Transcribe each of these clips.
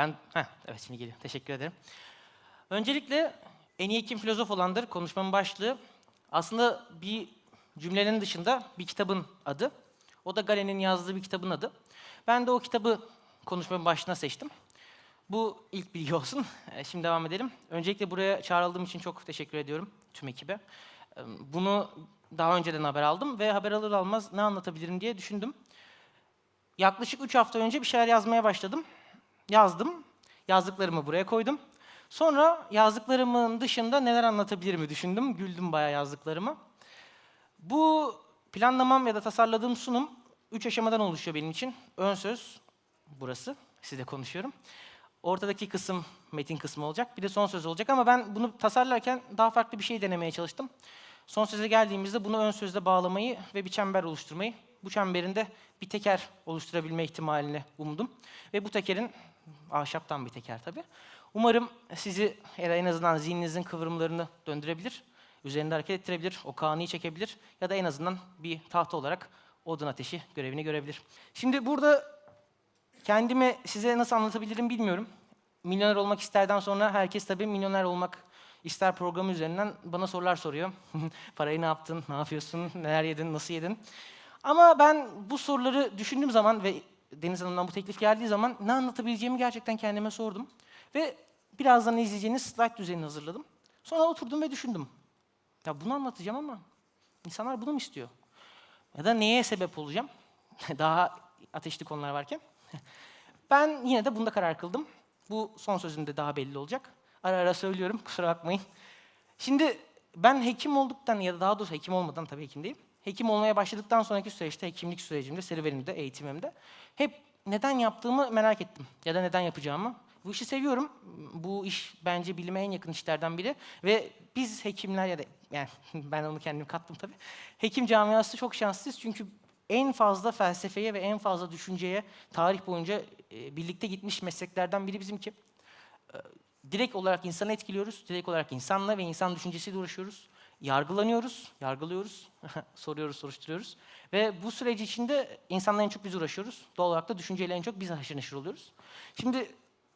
Ben, heh, evet şimdi geliyor. Teşekkür ederim. Öncelikle en iyi kim filozof olandır konuşmamın başlığı. Aslında bir cümlenin dışında bir kitabın adı. O da Galen'in yazdığı bir kitabın adı. Ben de o kitabı konuşmamın başlığına seçtim. Bu ilk bilgi olsun. E, Şimdi devam edelim. Öncelikle buraya çağrıldığım için çok teşekkür ediyorum tüm ekibe. E, Bunu daha önceden haber aldım ve haber alır almaz ne anlatabilirim diye düşündüm. Yaklaşık 3 hafta önce bir şeyler yazmaya başladım. Yazdım. Yazdıklarımı buraya koydum. Sonra yazdıklarımın dışında neler anlatabilirimi düşündüm. Güldüm bayağı yazdıklarıma. Bu planlamam ya da tasarladığım sunum üç aşamadan oluşuyor benim için. Ön söz, burası, size konuşuyorum. Ortadaki kısım metin kısmı olacak. Bir de son söz olacak ama ben bunu tasarlarken daha farklı bir şey denemeye çalıştım. Son söze geldiğimizde bunu ön sözle bağlamayı ve bir çember oluşturmayı, bu çemberinde bir teker oluşturabilme ihtimalini umdum. Ve bu tekerin, ahşaptan bir teker tabii. Umarım sizi en azından zihninizin kıvrımlarını döndürebilir, üzerinde hareket ettirebilir, o kaniyi çekebilir ya da en azından bir tahta olarak odun ateşi görevini görebilir. Şimdi burada kendimi size nasıl anlatabilirim bilmiyorum. Milyoner olmak isterden sonra herkes tabii milyoner olmak ister programı üzerinden bana sorular soruyor. Parayı ne yaptın, ne yapıyorsun, neler yedin, nasıl yedin? Ama ben bu soruları düşündüğüm zaman ve Deniz Hanım'dan bu teklif geldiği zaman ne anlatabileceğimi gerçekten kendime sordum. Ve birazdan izleyeceğiniz slide düzenini hazırladım. Sonra oturdum ve düşündüm. Ya bunu anlatacağım ama insanlar bunu mu istiyor? Ya da neye sebep olacağım? Daha ateşli konular varken. Ben yine de bunda karar kıldım. Bu son sözümde daha belli olacak. Ara ara söylüyorum, kusura bakmayın. Şimdi ben hekim olduktan ya da daha doğrusu hekim olmadan tabii hekim değilim. Hekim olmaya başladıktan sonraki süreçte, hekimlik sürecimde, serüvenimde, eğitimimde hep neden yaptığımı merak ettim. Ya da neden yapacağımı. Bu işi seviyorum. Bu iş bence bilime en yakın işlerden biri. Ve biz hekimler ya da yani ben onu kendim kattım tabii. Hekim camiası çok şanslıyız çünkü en fazla felsefeye ve en fazla düşünceye tarih boyunca e, birlikte gitmiş mesleklerden biri bizimki. Direkt olarak insanı etkiliyoruz. Direkt olarak insanla ve insan düşüncesiyle uğraşıyoruz. Yargılanıyoruz, yargılıyoruz, soruyoruz, soruşturuyoruz. Ve bu süreç içinde insanla en çok biz uğraşıyoruz. Doğal olarak da düşünceyle en çok biz haşır neşir oluyoruz. Şimdi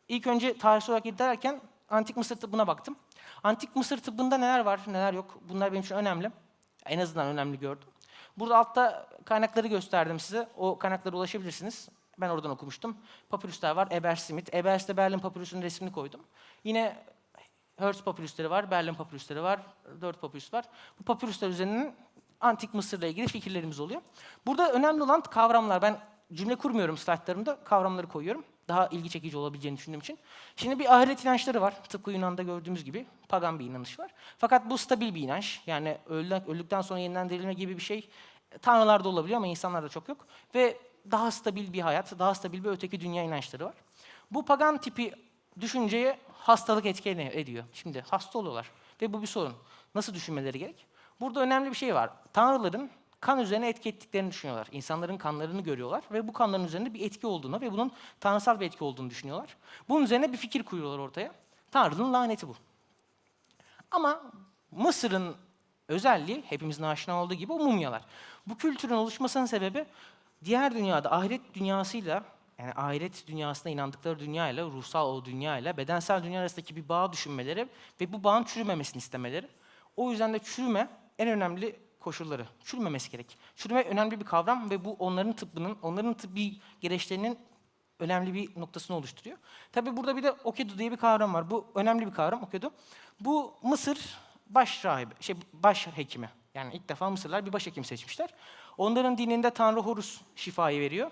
ilk önce tarihsel olarak irdelerken Antik Mısır tıbbına baktım. Antik Mısır tıbbında neler var, neler yok bunlar benim için önemli. En azından önemli gördüm. Burada altta kaynakları gösterdim size. O kaynaklara ulaşabilirsiniz. Ben oradan okumuştum. Papyruslar var. Eber Smith. Ebers'te Berlin Papyrus'un resmini koydum. Yine Hertz papyrusları var, Berlin papyrusları var, dört papyrus var. Bu papyruslar üzerinden antik Mısır'la ilgili fikirlerimiz oluyor. Burada önemli olan kavramlar. Ben cümle kurmuyorum slaytlarımda, kavramları koyuyorum. Daha ilgi çekici olabileceğini düşündüğüm için. Şimdi bir ahiret inançları var. Tıpkı Yunan'da gördüğümüz gibi pagan bir inanış var. Fakat bu stabil bir inanç. Yani öldükten, sonra yeniden dirilme gibi bir şey tanrılarda olabiliyor ama insanlarda çok yok. Ve daha stabil bir hayat, daha stabil bir öteki dünya inançları var. Bu pagan tipi düşünceye hastalık etki ediyor. Şimdi hasta oluyorlar ve bu bir sorun. Nasıl düşünmeleri gerek? Burada önemli bir şey var. Tanrıların kan üzerine etki ettiklerini düşünüyorlar. İnsanların kanlarını görüyorlar ve bu kanların üzerinde bir etki olduğunu ve bunun tanrısal bir etki olduğunu düşünüyorlar. Bunun üzerine bir fikir kuruyorlar ortaya. Tanrı'nın laneti bu. Ama Mısır'ın özelliği hepimizin aşina olduğu gibi o mumyalar. Bu kültürün oluşmasının sebebi diğer dünyada ahiret dünyasıyla yani ahiret dünyasına inandıkları dünyayla, ruhsal o dünyayla, bedensel dünya arasındaki bir bağ düşünmeleri ve bu bağın çürümemesini istemeleri. O yüzden de çürüme en önemli koşulları. Çürümemesi gerek. Çürüme önemli bir kavram ve bu onların tıbbının, onların tıbbi gereçlerinin önemli bir noktasını oluşturuyor. Tabi burada bir de Okedu diye bir kavram var. Bu önemli bir kavram Okedu. Bu Mısır baş rahibi, şey baş hekimi. Yani ilk defa Mısırlılar bir başhekim seçmişler. Onların dininde Tanrı Horus şifayı veriyor.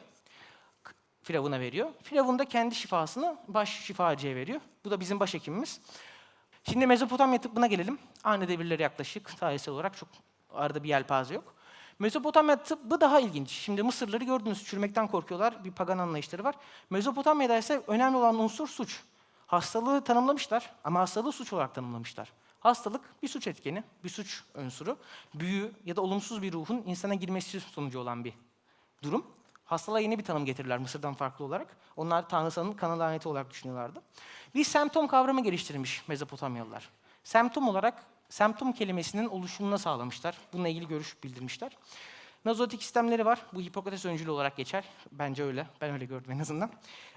Firavun'a veriyor. Firavun da kendi şifasını baş şifacıya veriyor. Bu da bizim başhekimimiz. Şimdi Mezopotamya tıbbına gelelim. Aynı devirlere yaklaşık. Tarihsel olarak çok arada bir yelpaze yok. Mezopotamya tıbbı daha ilginç. Şimdi Mısırları gördünüz, çürümekten korkuyorlar. Bir pagan anlayışları var. Mezopotamya'da ise önemli olan unsur suç. Hastalığı tanımlamışlar ama hastalığı suç olarak tanımlamışlar. Hastalık bir suç etkeni, bir suç unsuru, büyü ya da olumsuz bir ruhun insana girmesi sonucu olan bir durum. Hastalığa yeni bir tanım getirirler Mısır'dan farklı olarak. Onlar tanrısanın kanı laneti olarak düşünüyorlardı. Bir semptom kavramı geliştirmiş Mezopotamyalılar. Semptom olarak semptom kelimesinin oluşumuna sağlamışlar. Bununla ilgili görüş bildirmişler. Nazotik sistemleri var. Bu Hipokrates öncülü olarak geçer. Bence öyle. Ben öyle gördüm en azından.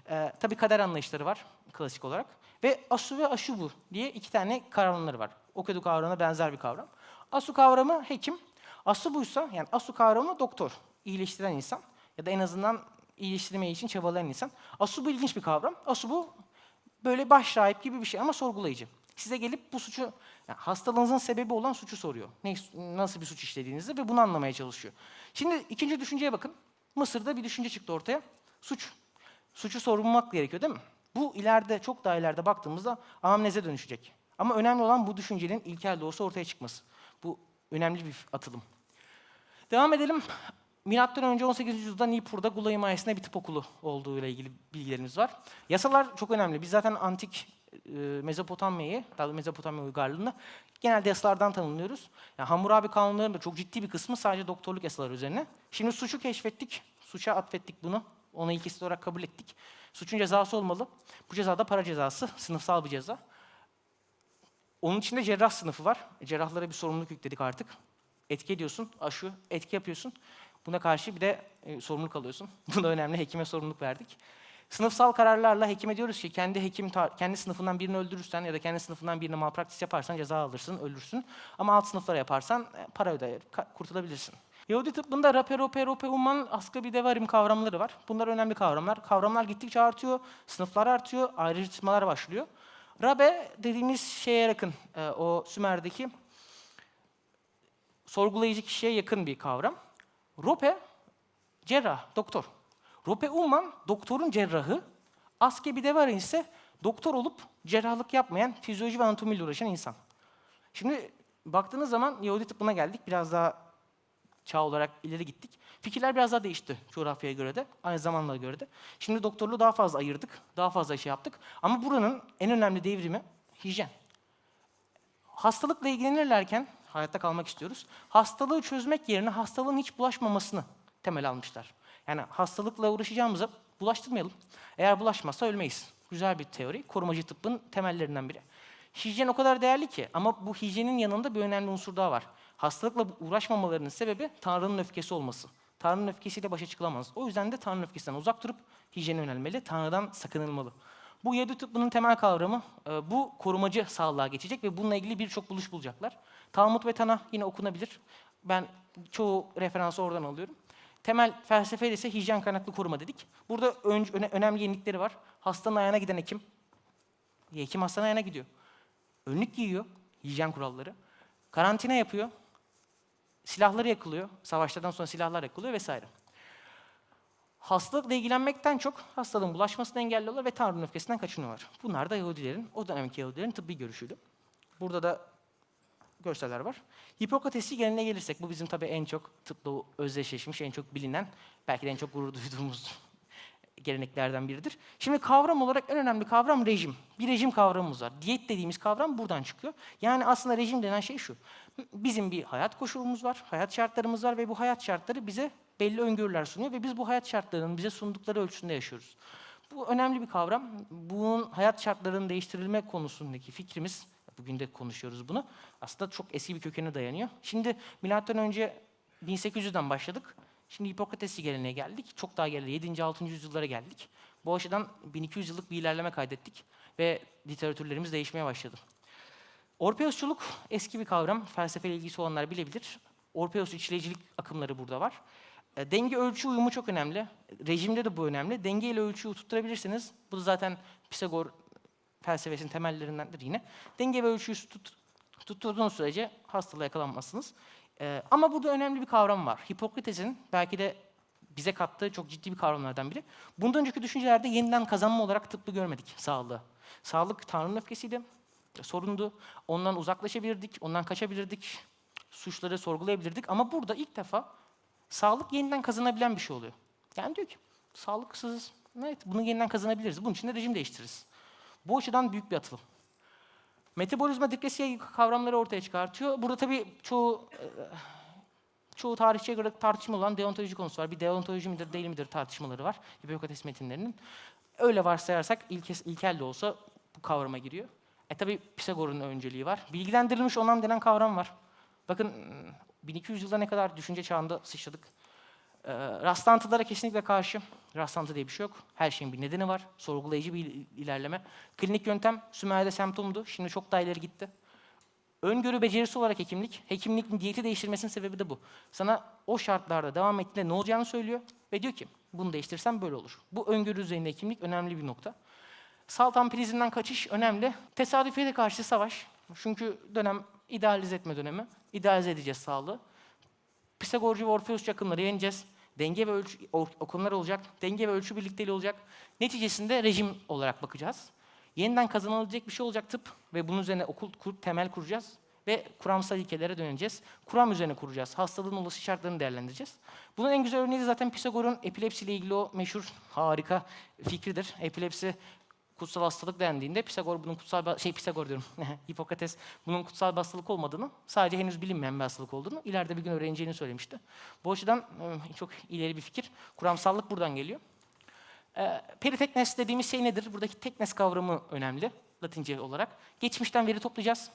Ee, tabii kader anlayışları var klasik olarak. Ve asu ve aşubu diye iki tane kavramları var. Okudu kavramına benzer bir kavram. Asu kavramı hekim. Asubuysa yani asu kavramı doktor. iyileştiren insan. Ya da en azından iyileştirmeyi için çabalayan insan. Asubu ilginç bir kavram. Asubu böyle başrahip gibi bir şey ama sorgulayıcı. Size gelip bu suçu, yani hastalığınızın sebebi olan suçu soruyor. Ne, nasıl bir suç işlediğinizi ve bunu anlamaya çalışıyor. Şimdi ikinci düşünceye bakın. Mısır'da bir düşünce çıktı ortaya. Suç. Suçu sorulmak gerekiyor değil mi? Bu ileride, çok daha ileride baktığımızda anamneze dönüşecek. Ama önemli olan bu düşüncenin ilkel olsa ortaya çıkması. Bu önemli bir atılım. Devam edelim. Milattan önce 18. yüzyılda Nippur'da Gula himayesinde bir tıp okulu olduğu ile ilgili bilgilerimiz var. Yasalar çok önemli. Biz zaten antik e, Mezopotamya'yı, daha Mezopotamya uygarlığını genelde yasalardan tanımlıyoruz. Yani Hammurabi kanunlarının da çok ciddi bir kısmı sadece doktorluk yasaları üzerine. Şimdi suçu keşfettik, suça atfettik bunu. Onu ilk kesit olarak kabul ettik. Suçun cezası olmalı. Bu ceza da para cezası, sınıfsal bir ceza. Onun içinde cerrah sınıfı var. Cerrahlara bir sorumluluk yükledik artık. Etki ediyorsun, aşı, etki yapıyorsun. Buna karşı bir de e, sorumluluk alıyorsun. Bu da önemli, hekime sorumluluk verdik. Sınıfsal kararlarla hekime diyoruz ki kendi hekim kendi sınıfından birini öldürürsen ya da kendi sınıfından birine malpraktis yaparsan ceza alırsın, ölürsün. Ama alt sınıflara yaparsan e, para öder, ka- kurtulabilirsin. Yahudi tıbbında rape, rope, rope, uman, askı bir devarim kavramları var. Bunlar önemli kavramlar. Kavramlar gittikçe artıyor, sınıflar artıyor, ayrıştırmalar başlıyor. Rabe dediğimiz şeye yakın, e, o Sümer'deki sorgulayıcı kişiye yakın bir kavram. Rope, cerrah, doktor. Rope Uman, doktorun cerrahı. Aske bir de var ise doktor olup cerrahlık yapmayan, fizyoloji ve anatomiyle uğraşan insan. Şimdi baktığınız zaman Yahudi tıbbına geldik. Biraz daha çağ olarak ileri gittik. Fikirler biraz daha değişti coğrafyaya göre de, aynı zamanla göre de. Şimdi doktorluğu daha fazla ayırdık, daha fazla şey yaptık. Ama buranın en önemli devrimi hijyen. Hastalıkla ilgilenirlerken, hayatta kalmak istiyoruz, hastalığı çözmek yerine hastalığın hiç bulaşmamasını temel almışlar. Yani hastalıkla uğraşacağımıza bulaştırmayalım. Eğer bulaşmazsa ölmeyiz. Güzel bir teori, korumacı tıbbın temellerinden biri. Hijyen o kadar değerli ki ama bu hijyenin yanında bir önemli unsur daha var. Hastalıkla uğraşmamalarının sebebi Tanrı'nın öfkesi olması. Tanrı'nın öfkesiyle başa çıkılamaz. O yüzden de Tanrı'nın öfkesinden uzak durup hijyene yönelmeli, Tanrı'dan sakınılmalı. Bu Yahudi tıbbının temel kavramı e, bu korumacı sağlığa geçecek ve bununla ilgili birçok buluş bulacaklar. Talmud ve Tanah yine okunabilir. Ben çoğu referansı oradan alıyorum. Temel felsefe ise hijyen kaynaklı koruma dedik. Burada ön- öne- önemli yenilikleri var. Hastanın ayağına giden hekim, hekim hastanın ayağına gidiyor. Önlük giyiyor, hijyen kuralları. Karantina yapıyor. Silahları yakılıyor. Savaşlardan sonra silahlar yakılıyor vesaire. Hastalıkla ilgilenmekten çok hastalığın bulaşmasını engelliyorlar ve Tanrı'nın öfkesinden kaçınıyorlar. Bunlar da Yahudilerin, o dönemki Yahudilerin tıbbi görüşüydü. Burada da görseller var. Hipokratesi geleneğine gelirsek, bu bizim tabii en çok tıpla özdeşleşmiş, en çok bilinen, belki de en çok gurur duyduğumuz geleneklerden biridir. Şimdi kavram olarak en önemli kavram rejim. Bir rejim kavramımız var. Diyet dediğimiz kavram buradan çıkıyor. Yani aslında rejim denen şey şu. Bizim bir hayat koşulumuz var, hayat şartlarımız var ve bu hayat şartları bize belli öngörüler sunuyor ve biz bu hayat şartlarının bize sundukları ölçüsünde yaşıyoruz. Bu önemli bir kavram. Bunun hayat şartlarının değiştirilme konusundaki fikrimiz, bugün de konuşuyoruz bunu, aslında çok eski bir kökene dayanıyor. Şimdi milattan önce 1800'den başladık. Şimdi Hipokratesi geleneğe geldik. Çok daha geri 7. 6. yüzyıllara geldik. Bu açıdan 1200 yıllık bir ilerleme kaydettik ve literatürlerimiz değişmeye başladı. Orpeosçuluk eski bir kavram. Felsefeyle ilgisi olanlar bilebilir. Orpeos içleyicilik akımları burada var. E, Denge ölçü uyumu çok önemli. Rejimde de bu önemli. Denge ile ölçüyü tutturabilirsiniz. Bu da zaten Pisagor felsefesinin temellerindendir yine. Denge ve ölçüyü tut, tutturduğunuz sürece hastalığa yakalanmazsınız. Ee, ama burada önemli bir kavram var. Hipokrates'in belki de bize kattığı çok ciddi bir kavramlardan biri. Bundan önceki düşüncelerde yeniden kazanma olarak tıbbı görmedik sağlığı. Sağlık Tanrı'nın öfkesiydi, sorundu. Ondan uzaklaşabilirdik, ondan kaçabilirdik, suçları sorgulayabilirdik. Ama burada ilk defa sağlık yeniden kazanabilen bir şey oluyor. Yani diyor ki, sağlıksız, evet bunu yeniden kazanabiliriz. Bunun için de rejim değiştiririz. Bu açıdan büyük bir atılım. Metabolizma depresiye kavramları ortaya çıkartıyor. Burada tabii çoğu e, çoğu tarihçiye göre tartışma olan deontoloji konusu var. Bir deontoloji midir değil midir tartışmaları var Hipokrates metinlerinin. Öyle varsayarsak ilke, ilkel de olsa bu kavrama giriyor. E tabii Pisagor'un önceliği var. Bilgilendirilmiş onam denen kavram var. Bakın 1200 yılda ne kadar düşünce çağında sıçradık. Ee, rastlantılara kesinlikle karşı. Rastlantı diye bir şey yok. Her şeyin bir nedeni var. Sorgulayıcı bir il- ilerleme. Klinik yöntem Sümer'de semptomdu. Şimdi çok daha ileri gitti. Öngörü becerisi olarak hekimlik, hekimlikin diyeti değiştirmesinin sebebi de bu. Sana o şartlarda devam ettiğinde ne olacağını söylüyor ve diyor ki bunu değiştirsen böyle olur. Bu öngörü üzerinde hekimlik önemli bir nokta. Salt ampirizmden kaçış önemli. Tesadüfiye de karşı savaş. Çünkü dönem idealize etme dönemi. İdealize edeceğiz sağlığı. Pisagorcu ve Orpheus yakınları yeneceğiz. Denge ve ölçü okumlar olacak. Denge ve ölçü birlikteliği olacak. Neticesinde rejim olarak bakacağız. Yeniden kazanılabilecek bir şey olacak tıp ve bunun üzerine okul kurup temel kuracağız ve kuramsal ilkelere döneceğiz. Kuram üzerine kuracağız. Hastalığın olası şartlarını değerlendireceğiz. Bunun en güzel örneği de zaten Pisagor'un epilepsiyle ilgili o meşhur harika fikridir. Epilepsi kutsal hastalık dendiğinde Pisagor bunun kutsal şey Pisagor diyorum. Hipokrates bunun kutsal bir hastalık olmadığını, sadece henüz bilinmeyen bir hastalık olduğunu ileride bir gün öğreneceğini söylemişti. Bu açıdan çok ileri bir fikir. Kuramsallık buradan geliyor. E, periteknes dediğimiz şey nedir? Buradaki teknes kavramı önemli Latince olarak. Geçmişten veri toplayacağız.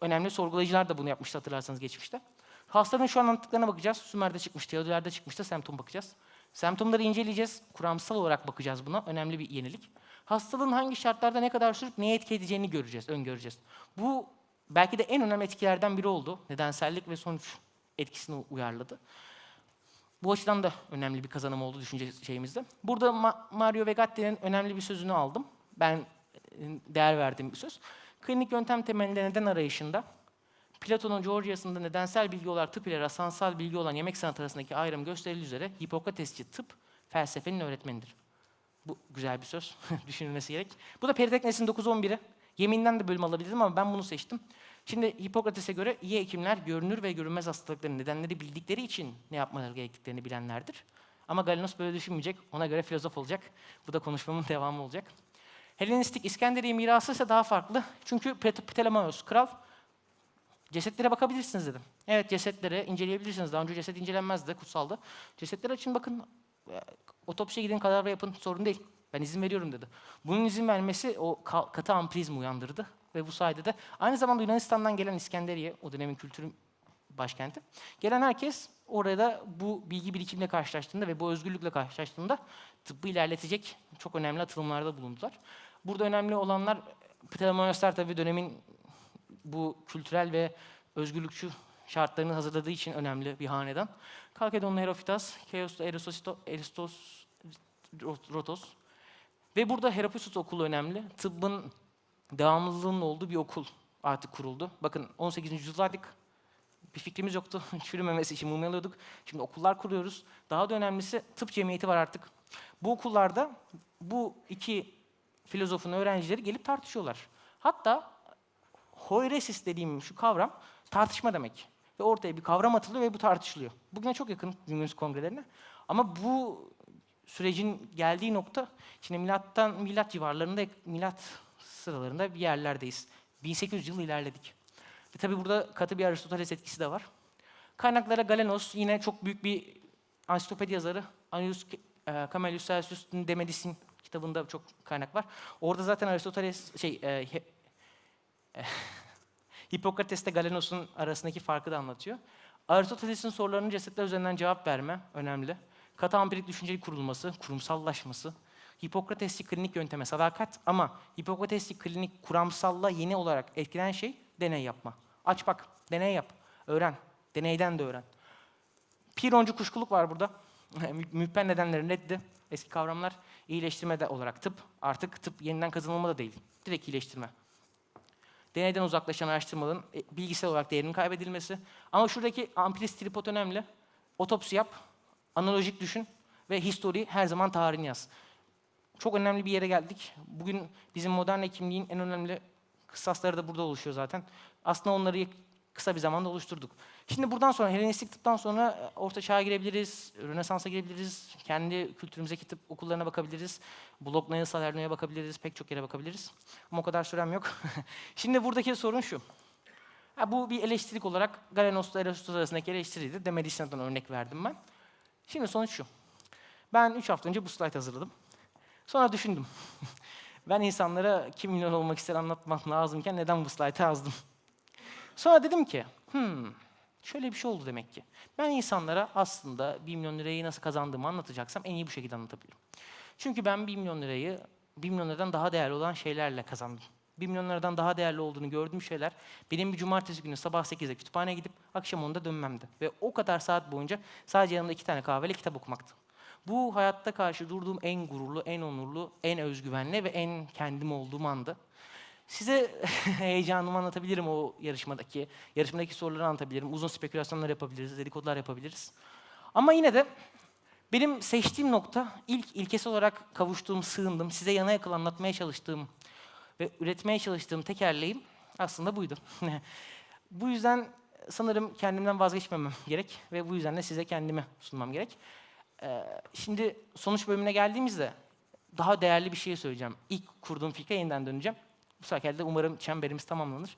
Önemli sorgulayıcılar da bunu yapmıştı hatırlarsanız geçmişte. Hastanın şu an anlattıklarına bakacağız. Sümer'de çıkmış, Teodor'da çıkmıştı, semptom bakacağız. Semptomları inceleyeceğiz. Kuramsal olarak bakacağız buna. Önemli bir yenilik. Hastalığın hangi şartlarda ne kadar sürüp neye etki edeceğini göreceğiz, öngöreceğiz. Bu belki de en önemli etkilerden biri oldu. Nedensellik ve sonuç etkisini uyarladı. Bu açıdan da önemli bir kazanım oldu düşünce şeyimizde. Burada Ma- Mario Vegatti'nin önemli bir sözünü aldım. Ben e, değer verdiğim bir söz. Klinik yöntem temelinde neden arayışında Platon'un Georgias'ında nedensel bilgi olarak tıp ile rasansal bilgi olan yemek sanatı arasındaki ayrım gösterildiği üzere Hipokratesçi tıp felsefenin öğretmenidir. Bu güzel bir söz. Düşünülmesi gerek. Bu da Periteknes'in 9-11'i. Yeminden de bölüm alabilirdim ama ben bunu seçtim. Şimdi Hipokrates'e göre iyi hekimler görünür ve görünmez hastalıkların nedenleri bildikleri için ne yapmaları gerektiklerini bilenlerdir. Ama Galenos böyle düşünmeyecek. Ona göre filozof olacak. Bu da konuşmamın devamı olacak. Helenistik İskenderiye mirası ise daha farklı. Çünkü Ptolemaios kral cesetlere bakabilirsiniz dedim. Evet cesetlere inceleyebilirsiniz. Daha önce ceset incelenmezdi, kutsaldı. Cesetler için bakın, otopsiye gidin, kadavra yapın, sorun değil. Ben izin veriyorum dedi. Bunun izin vermesi o ka- katı ampirizmi uyandırdı. Ve bu sayede de aynı zamanda Yunanistan'dan gelen İskenderiye, o dönemin kültürün başkenti. Gelen herkes orada bu bilgi birikimle karşılaştığında ve bu özgürlükle karşılaştığında tıbbı ilerletecek çok önemli atılımlarda bulundular. Burada önemli olanlar Ptolemaioslar tabii dönemin bu kültürel ve özgürlükçü şartlarını hazırladığı için önemli bir hanedan. Kalkedonlu Herofitas, Erisosito- Eristos Rotos. Ve burada Herapostos okulu önemli. Tıbbın devamlılığının olduğu bir okul artık kuruldu. Bakın 18. yüzyıldaydık. Bir fikrimiz yoktu. Çürümemesi için mumyalıyorduk. Şimdi okullar kuruyoruz. Daha da önemlisi tıp cemiyeti var artık. Bu okullarda bu iki filozofun öğrencileri gelip tartışıyorlar. Hatta hoiresis dediğim şu kavram tartışma demek. Ve ortaya bir kavram atılıyor ve bu tartışılıyor. Bugüne çok yakın günümüz kongrelerine. Ama bu sürecin geldiği nokta şimdi milattan milat civarlarında milat sıralarında bir yerlerdeyiz. 1800 yıl ilerledik. Ve tabii burada katı bir Aristoteles etkisi de var. Kaynaklara Galenos yine çok büyük bir ansiklopedi yazarı. Annius e, Camellus Celsius De Medicis kitabında çok kaynak var. Orada zaten Aristoteles şey e, he- e, Hipokrates'te Galenos'un arasındaki farkı da anlatıyor. Aristoteles'in sorularının cesetler üzerinden cevap verme önemli. Katı ampirik düşüncenin kurulması, kurumsallaşması. Hipokratesli klinik yönteme sadakat ama Hipokratesli klinik kuramsalla yeni olarak etkilenen şey deney yapma. Aç bak, deney yap, öğren. Deneyden de öğren. Pironcu kuşkuluk var burada. Mü- Mühpen nedenlerin reddi. Eski kavramlar iyileştirme de olarak tıp. Artık tıp yeniden kazanılma da değil. Direkt iyileştirme. Deneyden uzaklaşan araştırmaların e, bilgisel olarak değerinin kaybedilmesi. Ama şuradaki ampirist tripod önemli. Otopsi yap, analojik düşün ve histori her zaman tarihini yaz. Çok önemli bir yere geldik. Bugün bizim modern hekimliğin en önemli kısasları da burada oluşuyor zaten. Aslında onları kısa bir zamanda oluşturduk. Şimdi buradan sonra, Helenistik tıptan sonra e, Orta Çağ'a girebiliriz, Rönesans'a girebiliriz, kendi kültürümüzdeki tıp okullarına bakabiliriz, Bologna, Salerno'ya bakabiliriz, pek çok yere bakabiliriz. Ama o kadar sürem yok. Şimdi buradaki sorun şu. Ha, bu bir eleştirik olarak Galenos'la Erastus arasındaki eleştiriydi. Demedician'dan örnek verdim ben. Şimdi sonuç şu. Ben 3 hafta önce bu slide hazırladım. Sonra düşündüm. ben insanlara kim milyon olmak ister anlatmak lazımken neden bu slaytı yazdım? Sonra dedim ki, hmm, Şöyle bir şey oldu demek ki. Ben insanlara aslında 1 milyon lirayı nasıl kazandığımı anlatacaksam en iyi bu şekilde anlatabilirim. Çünkü ben 1 milyon lirayı 1 milyon liradan daha değerli olan şeylerle kazandım. 1 milyon liradan daha değerli olduğunu gördüğüm şeyler benim bir cumartesi günü sabah 8'de kütüphaneye gidip akşam 10'da dönmemdi. Ve o kadar saat boyunca sadece yanımda iki tane kahveyle kitap okumaktı. Bu hayatta karşı durduğum en gururlu, en onurlu, en özgüvenli ve en kendim olduğum andı. Size heyecanımı anlatabilirim o yarışmadaki. Yarışmadaki soruları anlatabilirim. Uzun spekülasyonlar yapabiliriz, dedikodular yapabiliriz. Ama yine de benim seçtiğim nokta ilk ilkesi olarak kavuştuğum, sığındım, size yana yakıl anlatmaya çalıştığım ve üretmeye çalıştığım tekerleğim aslında buydu. bu yüzden sanırım kendimden vazgeçmemem gerek ve bu yüzden de size kendimi sunmam gerek. Ee, şimdi sonuç bölümüne geldiğimizde daha değerli bir şey söyleyeceğim. İlk kurduğum fikre yeniden döneceğim. Bu sefer de umarım çemberimiz tamamlanır.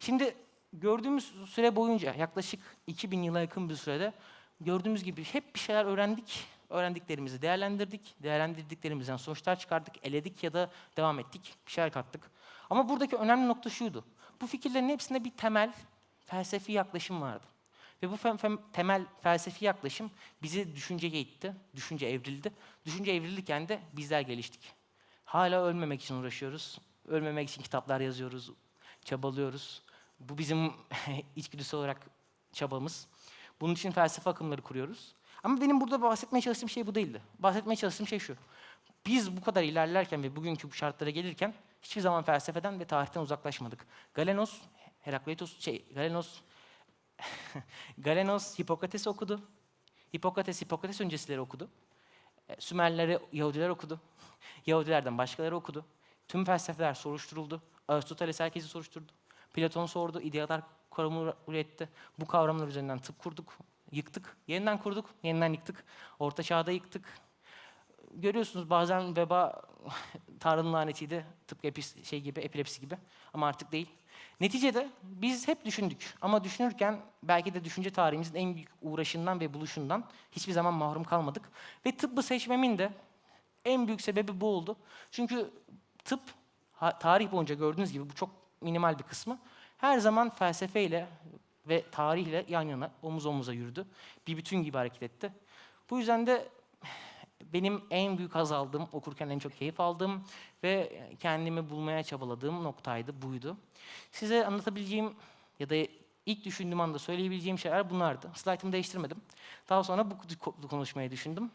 Şimdi gördüğümüz süre boyunca yaklaşık 2000 yıla yakın bir sürede gördüğümüz gibi hep bir şeyler öğrendik. Öğrendiklerimizi değerlendirdik. Değerlendirdiklerimizden sonuçlar çıkardık, eledik ya da devam ettik. Bir şeyler kattık. Ama buradaki önemli nokta şuydu. Bu fikirlerin hepsinde bir temel felsefi yaklaşım vardı. Ve bu temel felsefi yaklaşım bizi düşünceye itti. Düşünce evrildi. Düşünce evrilirken de bizler geliştik. Hala ölmemek için uğraşıyoruz. Ölmemek için kitaplar yazıyoruz, çabalıyoruz. Bu bizim içgüdüsü olarak çabamız. Bunun için felsefe akımları kuruyoruz. Ama benim burada bahsetmeye çalıştığım şey bu değildi. Bahsetmeye çalıştığım şey şu. Biz bu kadar ilerlerken ve bugünkü bu şartlara gelirken hiçbir zaman felsefeden ve tarihten uzaklaşmadık. Galenos, Herakleitos, şey, Galenos, Galenos Hipokrates'i okudu. Hipokrates, Hipokrates öncesileri okudu. E, Sümerleri Yahudiler okudu. Yahudilerden başkaları okudu. Tüm felsefeler soruşturuldu. Aristoteles herkesi soruşturdu. Platon sordu, idealar kavramı üretti. Bu kavramlar üzerinden tıp kurduk, yıktık, yeniden kurduk, yeniden yıktık. Orta çağda yıktık. Görüyorsunuz bazen veba Tanrı'nın lanetiydi, tıpkı epis, şey gibi, epilepsi gibi ama artık değil. Neticede biz hep düşündük ama düşünürken belki de düşünce tarihimizin en büyük uğraşından ve buluşundan hiçbir zaman mahrum kalmadık. Ve tıbbı seçmemin de en büyük sebebi bu oldu. Çünkü tıp tarih boyunca gördüğünüz gibi bu çok minimal bir kısmı her zaman felsefeyle ve tarihle yan yana omuz omuza yürüdü. Bir bütün gibi hareket etti. Bu yüzden de benim en büyük haz aldığım, okurken en çok keyif aldığım ve kendimi bulmaya çabaladığım noktaydı, buydu. Size anlatabileceğim ya da ilk düşündüğüm anda söyleyebileceğim şeyler bunlardı. Slaytımı değiştirmedim. Daha sonra bu ko- konuşmayı düşündüm.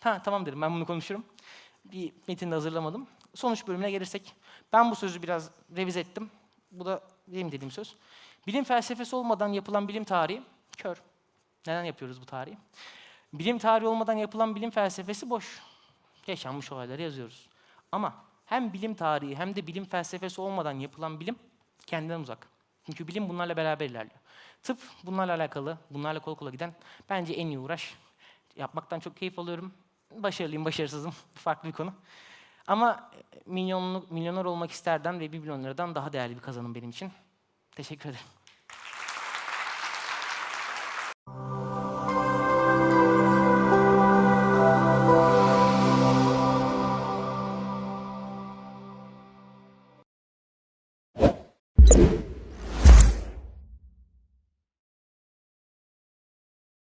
Ha tamam dedim ben bunu konuşurum. Bir metin de hazırlamadım. Sonuç bölümüne gelirsek ben bu sözü biraz revize ettim. Bu da benim dediğim söz. Bilim felsefesi olmadan yapılan bilim tarihi kör. Neden yapıyoruz bu tarihi? Bilim tarihi olmadan yapılan bilim felsefesi boş. Yaşanmış olayları yazıyoruz. Ama hem bilim tarihi hem de bilim felsefesi olmadan yapılan bilim kendinden uzak. Çünkü bilim bunlarla beraber ilerliyor. Tıp bunlarla alakalı, bunlarla kol kola giden bence en iyi uğraş. Yapmaktan çok keyif alıyorum. Başarılıyım, başarısızım. Farklı bir konu. Ama milyonluk, milyoner olmak isterden ve bir milyon liradan daha değerli bir kazanım benim için. Teşekkür ederim.